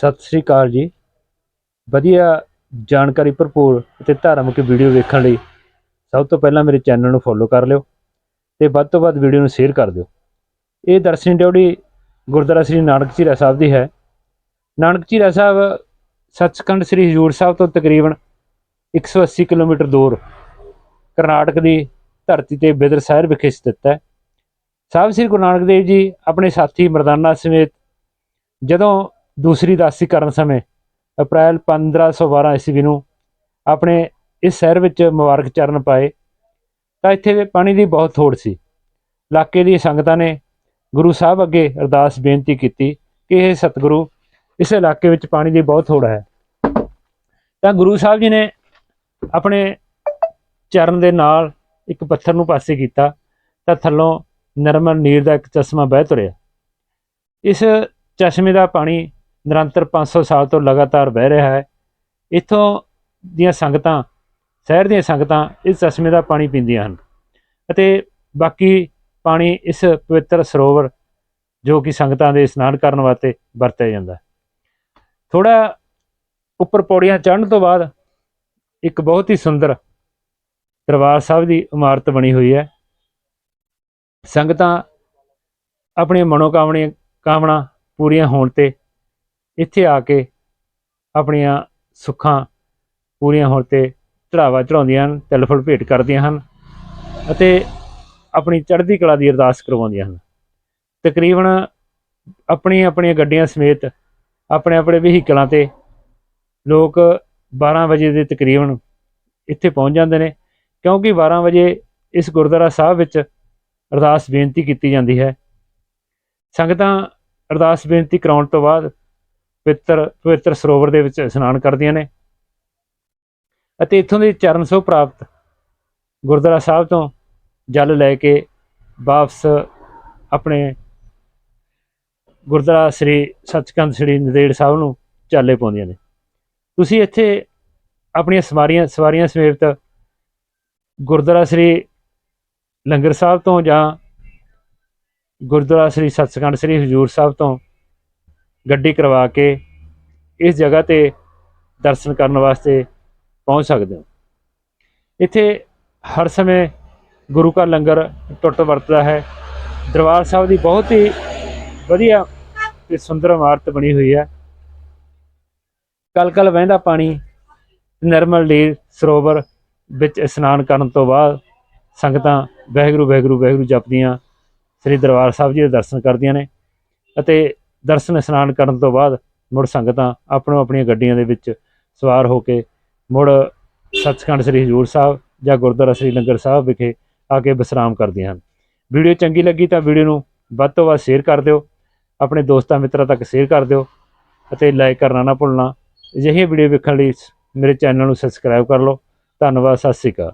ਸਤਿ ਸ੍ਰੀ ਅਕਾਲ ਜੀ। ਵਧੀਆ ਜਾਣਕਾਰੀ ਭਰਪੂਰ ਅਤੇ ਧਾਰਮਿਕ ਵੀਡੀਓ ਵੇਖਣ ਲਈ ਸਭ ਤੋਂ ਪਹਿਲਾਂ ਮੇਰੇ ਚੈਨਲ ਨੂੰ ਫੋਲੋ ਕਰ ਲਿਓ ਤੇ ਵੱਧ ਤੋਂ ਵੱਧ ਵੀਡੀਓ ਨੂੰ ਸ਼ੇਅਰ ਕਰ ਦਿਓ। ਇਹ ਦਰਸ਼ਨੀ ਡਿਉੜੀ ਗੁਰਦੁਆਰਾ ਸ੍ਰੀ ਨਾਨਕ ਝੀਰਾ ਸਾਹਿਬ ਦੀ ਹੈ। ਨਾਨਕ ਝੀਰਾ ਸਾਹਿਬ ਸੱਚਖੰਡ ਸ੍ਰੀ ਹਜੂਰ ਸਾਹਿਬ ਤੋਂ ਤਕਰੀਬਨ 180 ਕਿਲੋਮੀਟਰ ਦੂਰ ਕਰਨਾਟਕ ਦੀ ਧਰਤੀ ਤੇ ਬਿਦਰ ਸ਼ਹਿਰ ਵਿਖੇ ਸਥਿਤ ਹੈ। ਸਾਹਿਬ ਸ੍ਰੀ ਗੁਰੂ ਨਾਨਕ ਦੇਵ ਜੀ ਆਪਣੇ ਸਾਥੀ ਮਰਦਾਨਾ ਸਮੇਤ ਜਦੋਂ ਦੂਸਰੀ ਦਾਸੀ ਕਰਨ ਸਮੇਂ ਅਪ੍ਰੈਲ 1512 ਈਸਵੀ ਨੂੰ ਆਪਣੇ ਇਸ ਸ਼ਹਿਰ ਵਿੱਚ ਮੁਬਾਰਕ ਚਰਨ ਪਾਏ, ਤਾਂ ਇੱਥੇ ਪਾਣੀ ਦੀ ਬਹੁਤ ਥੋੜ ਸੀ। ਇਲਾਕੇ ਦੀ ਸੰਗਤਾਂ ਨੇ ਗੁਰੂ ਸਾਹਿਬ ਅੱਗੇ ਅਰਦਾਸ ਬੇਨਤੀ ਕੀਤੀ ਕਿ ਇਹ ਸਤਿਗੁਰੂ ਇਸ ਇਲਾਕੇ ਵਿੱਚ ਪਾਣੀ ਦੀ ਬਹੁਤ ਥੋੜ ਹੈ। ਤਾਂ ਗੁਰੂ ਸਾਹਿਬ ਜੀ ਨੇ ਆਪਣੇ ਚਰਨ ਦੇ ਨਾਲ ਇੱਕ ਪੱਥਰ ਨੂੰ ਪਾਸੇ ਕੀਤਾ, ਤਾਂ ਥੱਲੋਂ ਨਰਮਲ ਨੀਰ ਦਾ ਇੱਕ ਚਸ਼ਮਾ ਵਹਿ ਤੁਰਿਆ। ਇਸ ਚਸ਼ਮੇ ਦਾ ਪਾਣੀ ਨਿਰੰਤਰ 500 ਸਾਲ ਤੋਂ ਲਗਾਤਾਰ ਵਹਿ ਰਿਹਾ ਹੈ। ਇੱਥੋਂ ਦੀਆਂ ਸੰਗਤਾਂ, ਸ਼ਹਿਰ ਦੀਆਂ ਸੰਗਤਾਂ ਇਸ ਚਸ਼ਮੇ ਦਾ ਪਾਣੀ ਪੀਂਦੀਆਂ ਹਨ ਅਤੇ ਬਾਕੀ ਪਾਣੀ ਇਸ ਪਵਿੱਤਰ ਸਰੋਵਰ ਜੋ ਕਿ ਸੰਗਤਾਂ ਦੇ ਇਸ਼ਨਾਨ ਕਰਨ ਵਾਸਤੇ ਵਰਤਿਆ ਜਾਂਦਾ ਹੈ। ਥੋੜਾ ਉੱਪਰ ਪੌੜੀਆਂ ਚੜ੍ਹਨ ਤੋਂ ਬਾਅਦ ਇੱਕ ਬਹੁਤ ਹੀ ਸੁੰਦਰ ਦਰਬਾਰ ਸਾਹਿਬ ਦੀ ਇਮਾਰਤ ਬਣੀ ਹੋਈ ਹੈ। ਸੰਗਤਾਂ ਆਪਣੀਆਂ ਮਨੋਕਾਮਣੀਆਂ ਕਾਮਨਾ ਪੂਰੀਆਂ ਹੋਣ ਤੇ ਇੱਥੇ ਆ ਕੇ ਆਪਣੀਆਂ ਸੁੱਖਾਂ ਪੂਰੀਆਂ ਹੋਣ ਤੇ ਚੜਾਵਾ ਚੜਾਉਂਦੀਆਂ ਹਨ, ਤਿਲ ਫੁੱਲ ਭੇਟ ਕਰਦੀਆਂ ਹਨ ਅਤੇ ਆਪਣੀ ਚੜ੍ਹਦੀ ਕਲਾ ਦੀ ਅਰਦਾਸ ਕਰਵਾਉਂਦੀਆਂ ਹਨ। ਤਕਰੀਬਨ ਆਪਣੀਆਂ ਆਪਣੀਆਂ ਗੱਡੀਆਂ ਸਮੇਤ ਆਪਣੇ ਆਪਣੇ ਵਹੀਕਲਾਂ ਤੇ ਲੋਕ 12 ਵਜੇ ਦੇ ਤਕਰੀਬਨ ਇੱਥੇ ਪਹੁੰਚ ਜਾਂਦੇ ਨੇ, ਕਿਉਂਕਿ 12 ਵਜੇ ਇਸ ਗੁਰਦੁਆਰਾ ਸਾਹਿਬ ਵਿੱਚ ਅਰਦਾਸ ਬੇਨਤੀ ਕੀਤੀ ਜਾਂਦੀ ਹੈ। ਸੰਗਤਾਂ ਅਰਦਾਸ ਬੇਨਤੀ ਕਰਾਉਣ ਤੋਂ ਬਾਅਦ ਪਵਿੱਤਰ ਪਵਿੱਤਰ ਸਰੋਵਰ ਦੇ ਵਿੱਚ ਇਸ਼ਨਾਨ ਕਰਦੀਆਂ ਨੇ। ਅਤੇ ਇੱਥੋਂ ਦੇ ਚਰਨ ਸੋ ਪ੍ਰਾਪਤ ਗੁਰਦੁਆਰਾ ਸਾਹਿਬ ਤੋਂ ਜਲ ਲੈ ਕੇ ਵਾਪਸ ਆਪਣੇ ਗੁਰਦੁਆਰਾ ਸ੍ਰੀ ਸੱਚਖੰਡ ਸ੍ਰੀ ਨਦੇੜ ਸਾਹਿਬ ਨੂੰ ਚਾਲੇ ਪਾਉਂਦੀਆਂ ਨੇ। ਤੁਸੀਂ ਇੱਥੇ ਆਪਣੀਆਂ ਸਵਾਰੀਆਂ ਸਵਾਰੀਆਂ ਸਮੇਤ ਗੁਰਦੁਆਰਾ ਸ੍ਰੀ ਲੰਗਰ ਸਾਹਿਬ ਤੋਂ ਜਾਂ ਗੁਰਦੁਆਰਾ ਸ੍ਰੀ ਸੱਚਖੰਡ ਸ੍ਰੀ ਹਜੂਰ ਸਾਹਿਬ ਤੋਂ ਗੱਡੀ ਕਰਵਾ ਕੇ ਇਸ ਜਗ੍ਹਾ ਤੇ ਦਰਸ਼ਨ ਕਰਨ ਵਾਸਤੇ ਪਹੁੰਚ ਸਕਦੇ ਹੋ। ਇੱਥੇ ਹਰ ਸਮੇਂ ਗੁਰੂ ਘਰ ਲੰਗਰ ਟੁੱਟ ਵਰਤਦਾ ਹੈ। ਦਰਬਾਰ ਸਾਹਿਬ ਦੀ ਬਹੁਤ ਹੀ ਵਧੀਆ ਤੇ ਸੁੰਦਰ ਇਮਾਰਤ ਬਣੀ ਹੋਈ ਹੈ। ਕਲ ਕਲ ਵਹਿੰਦਾ ਪਾਣੀ ਨਿਰਮਲ ਡੀਰ ਸਰੋਵਰ ਵਿੱਚ ਇਸ਼ਨਾਨ ਕਰਨ ਤੋਂ ਬਾਅਦ ਸੰਗਤਾਂ ਵਾਹਿਗੁਰੂ ਵਾਹਿਗੁਰੂ ਵਹਿਗੁਰੂ ਜਪਦੀਆਂ, ਸ੍ਰੀ ਦਰਬਾਰ ਸਾਹਿਬ ਜੀ ਦੇ ਦਰਸ਼ਨ ਕਰਦੀਆਂ ਨੇ ਅਤੇ ਦਰਸ਼ਨ ਇਸ਼ਨਾਨ ਕਰਨ ਤੋਂ ਬਾਅਦ ਮੁੜ ਸੰਗਤਾਂ ਆਪਣੋ ਆਪਣੀਆਂ ਗੱਡੀਆਂ ਦੇ ਵਿੱਚ ਸਵਾਰ ਹੋ ਕੇ ਮੁੜ ਸੱਚਖੰਡ ਸ੍ਰੀ ਹਜੂਰ ਸਾਹਿਬ ਜਾਂ ਗੁਰਦੁਆਰਾ ਸ੍ਰੀ ਲੰਗਰ ਸਾਹਿਬ ਵਿਖੇ ਆ ਕੇ ਵਿਸਰਾਮ ਕਰਦੀਆਂ ਹਨ। ਵੀਡੀਓ ਚੰਗੀ ਲੱਗੀ ਤਾਂ ਵੀਡੀਓ ਨੂੰ ਵੱਧ ਤੋਂ ਵੱਧ ਸ਼ੇਅਰ ਕਰ ਦਿਓ, ਆਪਣੇ ਦੋਸਤਾਂ ਮਿੱਤਰਾਂ ਤੱਕ ਸ਼ੇਅਰ ਕਰ ਦਿਓ ਅਤੇ ਲਾਈਕ ਕਰਨਾ ਨਾ ਭੁੱਲਣਾ। ਅਜਿਹੀਆਂ ਵੀਡੀਓ ਵੇਖਣ ਲਈ ਮੇਰੇ ਚੈਨਲ ਨੂੰ ਸਬਸਕ੍ਰਾਈਬ ਕਰ ਲਓ। ਧੰਨਵਾਦ, ਸਤਿ ਸ਼੍ਰੀ ਅਕਾਲ।